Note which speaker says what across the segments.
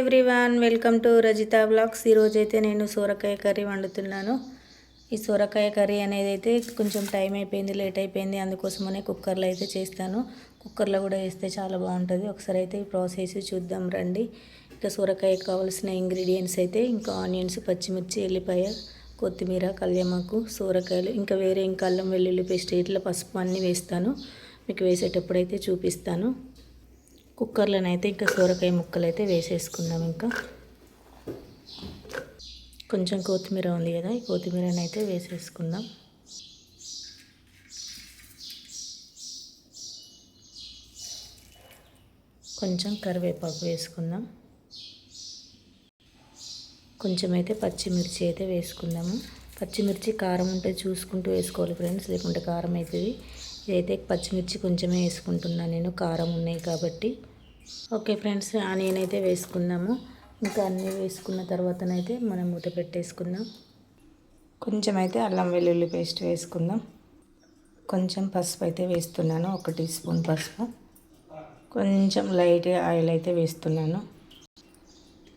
Speaker 1: Everyone welcome to Rajitha blogs. ఈరోజు అయితే నేను సోరకాయ కర్రీ వండుతున్నాను. ఈ సోరకాయ కర్రీ అనేది అయితే కొంచెం టైం అయిపోయింది లేట్ అయిపోయింది. అందుకోసమనే కుక్కర్లో అయితే చేస్తాను. కుక్కర్లో కూడా వేస్తే చాలా బాగుంటుంది. ఒకసారి అయితే ఈ ప్రాసెస్ చూద్దాం రండి. ఇంకా సోరకాయకి కావాల్సిన ఇంగ్రీడియంట్స్ అయితే ఇంకా ఆనియన్స్ పచ్చిమిర్చి ఎల్లిపాయ కొత్తిమీర కళ్యామాకు సోరకాయలు ఇంకా వేరే ఇంకా అల్లం వెల్లుల్లి పేస్ట్ ఇట్లా పసుపు అన్నీ వేస్తాను. మీకు వేసేటప్పుడు అయితే చూపిస్తాను. కుక్కర్లోనైతే ఇంకా సోరకాయ ముక్కలు అయితే వేసేసుకుందాం ఇంకా. కొంచెం కొత్తిమీర ఉంది కదా ఈ కొత్తిమీరని అయితే వేసేసుకుందాం. కొంచెం కరివేపాకు వేసుకుందాం. కొంచెం అయితే పచ్చిమిర్చి అయితే వేసుకుందాము. పచ్చిమిర్చి కారం ఉంటే చూసుకుంటూ వేసుకోవాలి ఫ్రెండ్స్ లేకుంటే కారం అవుతుంది. ఇదైతే పచ్చిమిర్చి కొంచెమే వేసుకుంటున్నాను నేను కారం ఉన్నాయి కాబట్టి. ఓకే ఫ్రెండ్స్ ఆనియన్ అయితే వేసుకుందాము ఇంకా అన్నీ వేసుకున్న తర్వాతనైతే మనం మూత పెట్టేసుకుందాం. కొంచెం అయితే అల్లం వెల్లుల్లి పేస్ట్ వేసుకుందాం. కొంచెం పసుపు అయితే వేస్తున్నాను ఒక టీ స్పూన్ పసుపు. కొంచెం లైట్గా ఆయిల్ అయితే వేస్తున్నాను.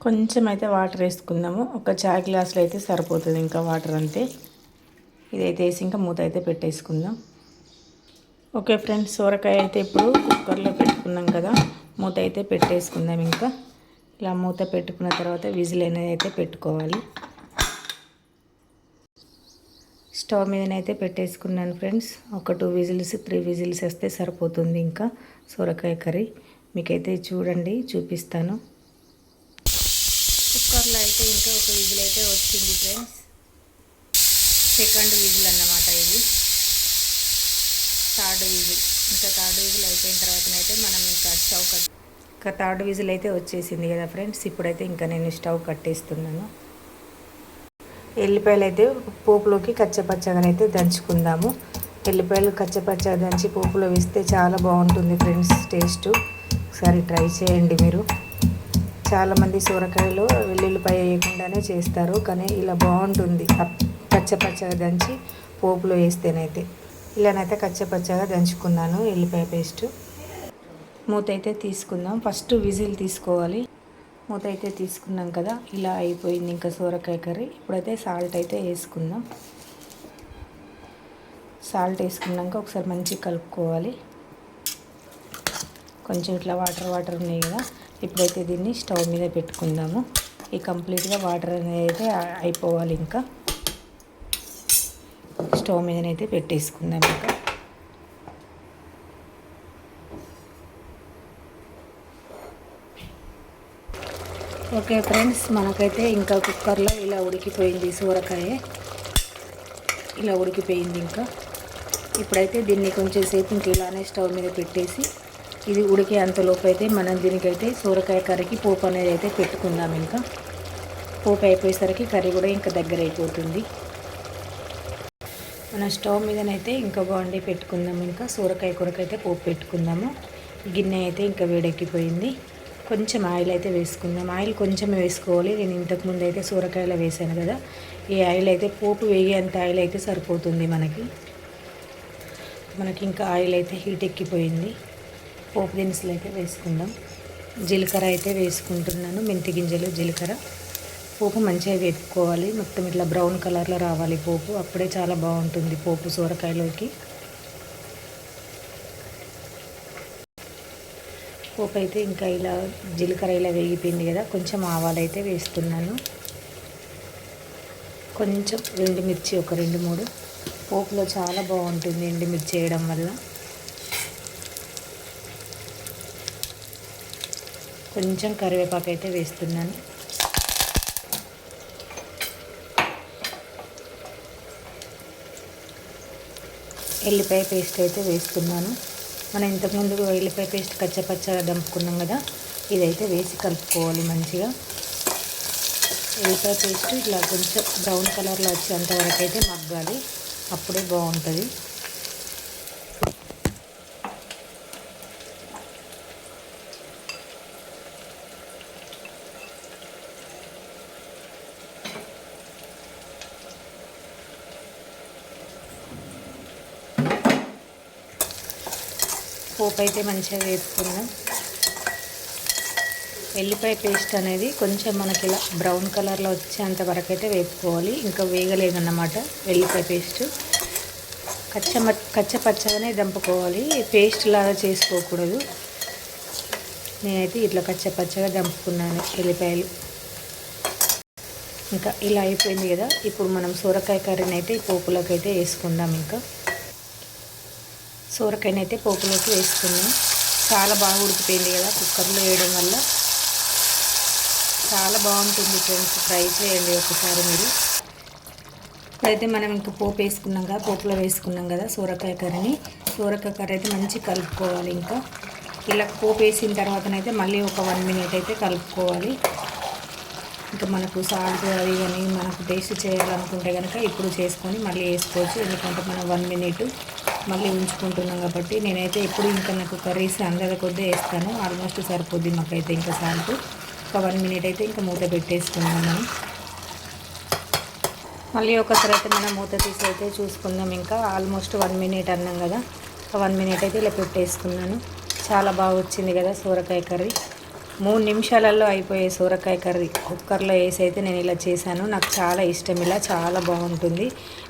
Speaker 1: కొంచెం అయితే వాటర్ వేసుకుందాము. ఒక చాయ్ గ్లాసులు అయితే సరిపోతుంది ఇంకా వాటర్ అంతే. ఇదైతే వేసి ఇంకా మూత అయితే పెట్టేసుకుందాం. ఓకే ఫ్రెండ్స్ సోరకాయ అయితే ఇప్పుడు కుక్కర్లో పెట్టుకున్నాం కదా. మూత అయితే పెట్టేసుకుందాం ఇంకా. ఇలా మూత పెట్టుకున్న తర్వాత విజిల్ అనేది అయితే పెట్టుకోవాలి. స్టవ్ మీదనైతే పెట్టేసుకున్నాను ఫ్రెండ్స్. ఒక టూ విజిల్స్ త్రీ విజిల్స్ వస్తే సరిపోతుంది ఇంకా సొరకాయ కర్రీ. మీకైతే చూడండి చూపిస్తాను. కుక్కర్లో అయితే ఇంకా ఒక విజిల్ అయితే వచ్చింది ఫ్రెండ్స్. సెకండ్ విజిల్ అన్నమాట ఇది. Third whistle. ఇంకా థర్డ్ విజిల్ అయిపోయిన తర్వాతనైతే మనం ఇంకా స్టవ్ కట్ ఇంకా థర్డ్ విజిల్ అయితే వచ్చేసింది కదా ఫ్రెండ్స్. ఇప్పుడైతే ఇంకా నేను స్టవ్ కట్టేస్తున్నాను. ఎల్లిపాయలు అయితే పోపులోకి కచ్చపచ్చగానైతే దంచుకుందాము. ఎల్లిపాయలు కచ్చపచ్చగా దంచి పోపులో వేస్తే చాలా బాగుంటుంది ఫ్రెండ్స్ టేస్ట్. ఒకసారి ట్రై చేయండి మీరు. చాలామంది సొరకాయలో వెల్లుల్లిపాయ వేయకుండానే చేస్తారు కానీ ఇలా బాగుంటుంది. పచ్చపచ్చగా దంచి పోపులో వేస్తేనైతే. ఇలానైతే కచ్చపచ్చగా దంచుకున్నాను ఎల్లిపాయ పేస్ట్. మూత అయితే తీసుకుందాం. ఫస్ట్ విజిల్ తీసుకోవాలి. మూత అయితే తీసుకున్నాం కదా ఇలా అయిపోయింది ఇంకా సోరకాయ కర్రీ. ఇప్పుడైతే సాల్ట్ అయితే వేసుకుందాం. సాల్ట్ వేసుకున్నాక ఒకసారి మంచిగా కలుపుకోవాలి. కొంచెం ఇట్లా వాటర్ వాటర్ ఉన్నాయి కదా ఇప్పుడైతే దీన్ని స్టవ్ మీద పెట్టుకుందాము. ఈ కంప్లీట్గా వాటర్ అనేది అయితే అయిపోవాలి ఇంకా. స్టవ్ మీదనైతే పెట్టేసుకుందాం ఇక. ఓకే ఫ్రెండ్స్ మనకైతే ఇంకా కుక్కర్లో ఇలా ఉడికిపోయింది సూరకాయ. ఇలా ఉడికిపోయింది ఇంకా. ఇప్పుడైతే దీన్ని కొంచెం సేపు ఇంక ఇలానే స్టవ్ మీద పెట్టేసి ఇది ఉడికే అంతలోపు అయితే మనం దీనికైతే సూరకాయ కర్రీకి పోపు అనేది అయితే పెట్టుకుందాం ఇంకా. పోపు అయిపోయేసరికి కర్రీ కూడా ఇంకా దగ్గర అయిపోతుంది మన స్టవ్ మీదనైతే ఇంకా బాగుండి పెట్టుకుందాం. ఇంకా సూరకాయ కూరకైతే పోపు పెట్టుకుందాము. గిన్నె అయితే ఇంకా వేడెక్కిపోయింది. కొంచెం ఆయిల్ అయితే వేసుకుందాం. ఆయిల్ కొంచెం వేసుకోవాలి. నేను ఇంతకుముందు అయితే సూరకాయలో వేసాను కదా. ఈ ఆయిల్ అయితే పోపు వేయేంత ఆయిల్ అయితే సరిపోతుంది మనకి. మనకి ఇంకా ఆయిల్ అయితే హీట్ ఎక్కిపోయింది. పోపు దినుసులు అయితే వేసుకుందాం. జీలకర్ర అయితే వేసుకుంటున్నాను. మెంతి గింజలు జీలకర్ర. పోపు మంచిగా వేపుకోవాలి. మొత్తం ఇట్లా బ్రౌన్ కలర్లో రావాలి పోపు. అప్పుడే చాలా బాగుంటుంది పోపు సొరకాయలోకి. పోపు అయితే ఇంకా ఇలా జీలకర్ర ఇలా వేగిపోయింది కదా కొంచెం ఆవాలు అయితే వేస్తున్నాను. కొంచెం ఎండుమిర్చి ఒక రెండు మూడు. పోపులో చాలా బాగుంటుంది ఎండుమిర్చి వేయడం వల్ల. కొంచెం కరివేపాకు అయితే వేస్తున్నాను. ఎల్లిపాయ పేస్ట్ అయితే వేసుకున్నాను మనం ఇంతకుముందు ఎల్లిపాయ పేస్ట్ కచ్చపచ్చగా దంపుకున్నాం కదా ఇదైతే వేసి కలుపుకోవాలి మంచిగా. ఎల్లిపాయ పేస్ట్ ఇట్లా కొంచెం బ్రౌన్ కలర్లో వచ్చేంతవరకు అయితే మగ్గాలి. అప్పుడే బాగుంటుంది. పోపు అయితే మంచిగా వేసుకుందాం ఎల్లిపాయ పేస్ట్ అనేది కొంచెం మనకి ఇలా బ్రౌన్ కలర్లో వచ్చేంత వరకు అయితే వేపుకోవాలి. ఇంకా వేగలేదన్నమాట వెల్లిపాయ పేస్ట్. కచ్చ కచ్చపచ్చగానే దంపుకోవాలి. పేస్ట్ లాగా చేసుకోకూడదు. నేనైతే ఇట్లా కచ్చపచ్చగా దంపుకున్నాను ఎల్లిపాయలు. ఇంకా ఇలా అయిపోయింది కదా. ఇప్పుడు మనం సొరకాయ కర్రీని అయితే పోపులోకి అయితే వేసుకుందాం ఇంకా. సొరకాయని అయితే పోపులోకి వేసుకున్నాం. చాలా బాగా ఉడికిపోయింది కదా కుక్కర్లో వేయడం వల్ల. చాలా బాగుంటుంది ఫ్రెండ్స్ ట్రై చేయండి ఒకసారి మీరు. అయితే మనం ఇంకా పోపు వేసుకున్నాం కదా పోపులో వేసుకున్నాం కదా సూరకాయ కర్రీని. సూరకాయ కర్రీ అయితే మంచి కలుపుకోవాలి ఇంకా. ఇలా పోపు వేసిన తర్వాతనైతే మళ్ళీ ఒక వన్ మినిట్ అయితే కలుపుకోవాలి. ఇంకా మనకు సాల్ట్ అవి కానీ మనకు టేస్ట్ చేయాలనుకుంటే కనుక ఇప్పుడు చేసుకొని మళ్ళీ వేసుకోవచ్చు. ఎందుకంటే మనం వన్ మినిట్ మళ్ళీ ఉంచుకుంటున్నాం కాబట్టి నేనైతే ఎప్పుడు ఇంకా నాకు కర్రీస్ అందరి కొద్దే వేస్తాను. ఆల్మోస్ట్ సరిపోద్ది మాకైతే ఇంకా సాల్ట్. ఒక వన్ మినిట్ అయితే ఇంకా మూత పెట్టేసుకున్నాం మనం. మళ్ళీ ఒకసారి అయితే మనం మూత తీసి అయితే చూసుకుందాం ఇంకా. ఆల్మోస్ట్ వన్ మినిట్ అన్నాం కదా. వన్ మినిట్ అయితే ఇలా పెట్టేసుకున్నాను. చాలా బాగా వచ్చింది కదా సూరకాయ కర్రీ. మూడు నిమిషాలలో అయిపోయే సూరకాయ కర్రీ కుక్కర్లో వేసి అయితే నేను ఇలా చేశాను. నాకు చాలా ఇష్టం. ఇలా చాలా బాగుంటుంది.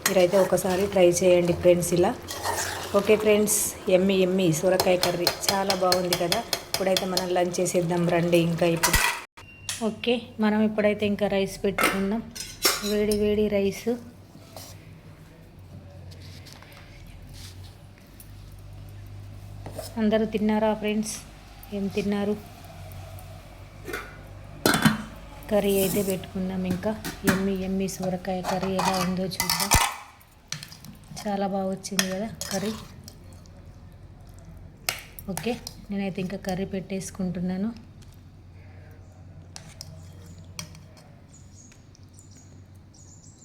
Speaker 1: మీరైతే ఒకసారి ట్రై చేయండి ఫ్రెండ్స్ ఇలా. ఓకే ఫ్రెండ్స్ ఎమ్మి ఎమ్మి సూరకాయ కర్రీ చాలా బాగుంది కదా. ఇప్పుడైతే మనం లంచ్ చేసేద్దాం రండి ఇంకా ఇప్పుడు. ఓకే మనం ఇప్పుడైతే ఇంకా రైస్ పెట్టుకుందాం. వేడి వేడి రైస్. అందరూ తిన్నారా ఫ్రెండ్స్? ఏం తిన్నారు? కర్రీ అయితే పెట్టుకున్నాం ఇంకా. ఎమ్మి ఎమ్మి సూరకాయ కర్రీ ఎలా ఉందో చూద్దాం. చాలా బాగా వచ్చింది కదా కర్రీ. ఓకే నేనైతే ఇంకా కర్రీ పెట్టేసుకుంటున్నాను.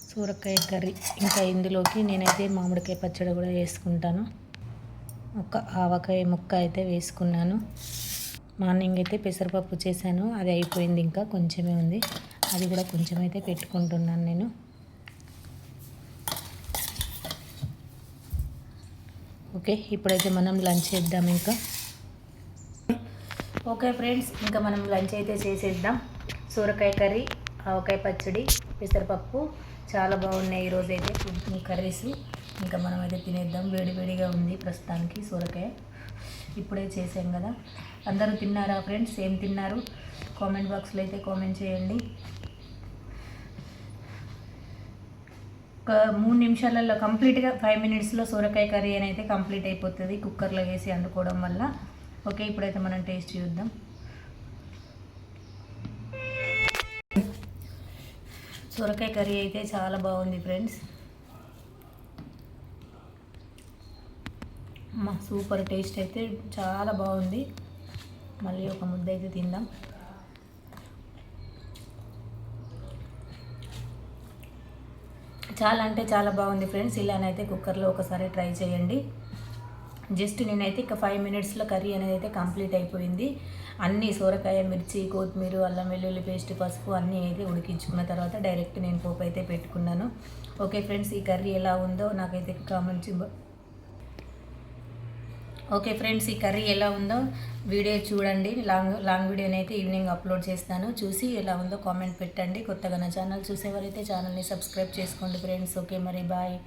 Speaker 1: సూరకాయ కర్రీ ఇంకా ఇందులోకి నేనైతే మామిడికాయ పచ్చడి కూడా వేసుకుంటాను. ఒక ఆవకాయ ముక్క అయితే వేసుకున్నాను. మార్నింగ్ అయితే పెసరపప్పు చేశాను. అది అయిపోయింది ఇంకా కొంచెమే ఉంది. అది కూడా కొంచెం అయితే పెట్టుకుంటున్నాను నేను. ఓకే ఇప్పుడైతే మనం లంచ్ చేద్దాం ఇంకా. ఓకే ఫ్రెండ్స్ ఇంకా మనం లంచ్ అయితే చేసేద్దాం. సూరకాయ కర్రీ ఆవకాయ పచ్చడి పెసరపప్పు చాలా బాగున్నాయి ఈరోజు అయితే కర్రీస్. ఇంకా మనం అయితే తినేద్దాం వేడివేడిగా ఉంది ప్రస్తుతానికి సొరకాయ. ఇప్పుడే చేసాం కదా. అందరూ తిన్నారా ఫ్రెండ్స్? ఏం తిన్నారు? కామెంట్ బాక్స్లో అయితే కామెంట్ చేయండి. ఒక మూడు నిమిషాలలో కంప్లీట్గా ఫైవ్ మినిట్స్లో సొరకాయ కర్రీ అని అయితే కంప్లీట్ అయిపోతుంది కుక్కర్లో వేసి వండుకోవడం వల్ల. ఓకే ఇప్పుడైతే మనం టేస్ట్ చూద్దాం. సొరకాయ కర్రీ అయితే చాలా బాగుంది ఫ్రెండ్స్. మా సూపర్ టేస్ట్ అయితే చాలా బాగుంది. మళ్ళీ ఒక ముద్ద అయితే తిందాం. చాలా అంటే చాలా బాగుంది ఫ్రెండ్స్. ఇలానైతే కుక్కర్లో ఒకసారి ట్రై చేయండి. జస్ట్ నేనైతే ఇక ఫైవ్ మినిట్స్లో కర్రీ అనేది అయితే కంప్లీట్ అయిపోయింది. అన్నీ సోరకాయ మిర్చి కొత్తిమీర అల్లం వెల్లుల్లి పేస్ట్ పసుపు అన్నీ అయితే ఉడికించుకున్న తర్వాత డైరెక్ట్ నేను పోపు అయితే పెట్టుకున్నాను. ఓకే ఫ్రెండ్స్ ఈ కర్రీ ఎలా ఉందో నాకైతే కామెంట్స్ ఓకే ఫ్రెండ్స్ ఈ కర్రీ ఎలా ఉందో వీడియో చూడండి. లాంగ్ లాంగ్ వీడియోని అయితే ఈవినింగ్ అప్లోడ్ చేస్తాను. చూసి ఎలా ఉందో కామెంట్ పెట్టండి. కొత్తగా నా ఛానల్ చూసేవారైతే ఛానల్ని సబ్స్క్రైబ్ చేసుకోండి ఫ్రెండ్స్. ఓకే మరి బాయ్.